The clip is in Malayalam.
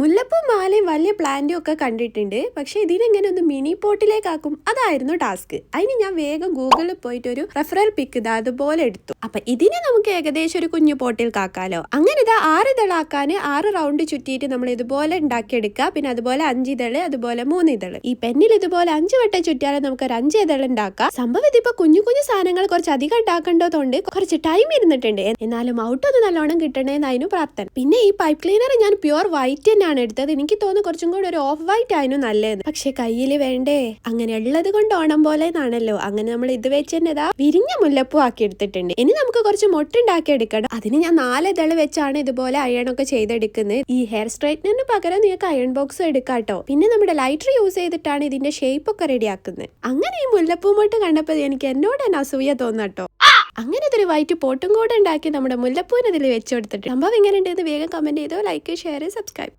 മുല്ലപ്പൂ മാലയും വലിയ പ്ലാന്റും ഒക്കെ കണ്ടിട്ടുണ്ട്. പക്ഷെ ഇതിനെങ്ങനെ ഒന്ന് മിനി പോട്ടിലേക്കാക്കും? അതായിരുന്നു ടാസ്ക്. അതിന് ഞാൻ വേഗം ഗൂഗിളിൽ പോയിട്ട് ഒരു റെഫറൽ പിക്ക് ഇതാ അതുപോലെ എടുത്തു. അപ്പൊ ഇതിനെ നമുക്ക് ഏകദേശം ഒരു കുഞ്ഞു പോട്ടിൽ കാക്കാലോ. അങ്ങനെ ഇതാ ആറ് ഇതളാക്കാൻ ആറ് റൗണ്ട് ചുറ്റിയിട്ട് നമ്മൾ ഇതുപോലെ ഉണ്ടാക്കിയെടുക്കുക. പിന്നെ അതുപോലെ അഞ്ച് ഇതൾ അതുപോലെ മൂന്ന് ഇതൾ. ഈ പെന്നിൽ ഇതുപോലെ അഞ്ച് വട്ടം ചുറ്റിയാലും നമുക്ക് ഒരു അഞ്ച് ഇതൾ ഉണ്ടാക്കാം. സംഭവം ഇതിപ്പോ കുഞ്ഞു കുഞ്ഞു സാധനങ്ങൾ കുറച്ച് അധികം ഉണ്ടാക്കേണ്ടതുകൊണ്ട് കുറച്ച് ടൈം ഇരുന്നിട്ടുണ്ട്. എന്നാലും ഔട്ട് ഒന്ന് നല്ലോണം കിട്ടണേന്നായിരുന്നു പ്രാർത്ഥന. പിന്നെ ഈ പൈപ്പ് ക്ലീനർ ഞാൻ പ്യുവർ വൈറ്റ് തന്നെയാണ് എടുത്തത്. എനിക്ക് തോന്നുന്നു കുറച്ചും കൂടി ഒരു ഓഫ് വൈറ്റ് ആയിരുന്നു നല്ലത് പക്ഷെ കയ്യിൽ വേണ്ടേ? അങ്ങനെ ഉള്ളത് കൊണ്ട് ഓണം പോലെ എന്നാണല്ലോ അങ്ങനെ നമ്മൾ ഇത് വെച്ച് തന്നെ ഇതാ വിരിഞ്ഞ മുല്ലപ്പൂ ആക്കി എടുത്തിട്ടുണ്ട്. ഇനി നമുക്ക് കുറച്ച് മൊട്ടുണ്ടാക്കി എടുക്കണം അതിന് ഞാൻ നാല് ഇതൾ വെച്ചാണ് ഇതുപോലെ അയണൊക്കെ ചെയ്തെടുക്കുന്നത്. ഈ ഹെയർ സ്ട്രൈറ്റ്നറിന് പകരം നിങ്ങൾക്ക് അയൺ ബോക്സ് എടുക്കാട്ടോ. പിന്നെ നമ്മുടെ ലൈറ്റർ യൂസ് ചെയ്തിട്ടാണ് ഇതിന്റെ ഷേപ്പ് ഒക്കെ റെഡിയാക്കുന്നത് അങ്ങനെ ഈ മുല്ലപ്പൂ മുട്ട് കണ്ടപ്പോൾ എനിക്ക് എന്നോട് തന്നെ അസൂയ തോന്നാട്ടോ. അങ്ങനെ ഇതൊരു വൈറ്റ് പോട്ടും കൂടെ ഉണ്ടാക്കി നമ്മുടെ മുല്ലപ്പൂവിന് ഇതിൽ വെച്ചു കൊടുത്തിട്ട് സംഭവം എങ്ങനെ ഉണ്ടെന്ന് വേഗം കമന്റ് ചെയ്തോ ലൈക്ക് ഷെയർ സബ്സ്ക്രൈബ്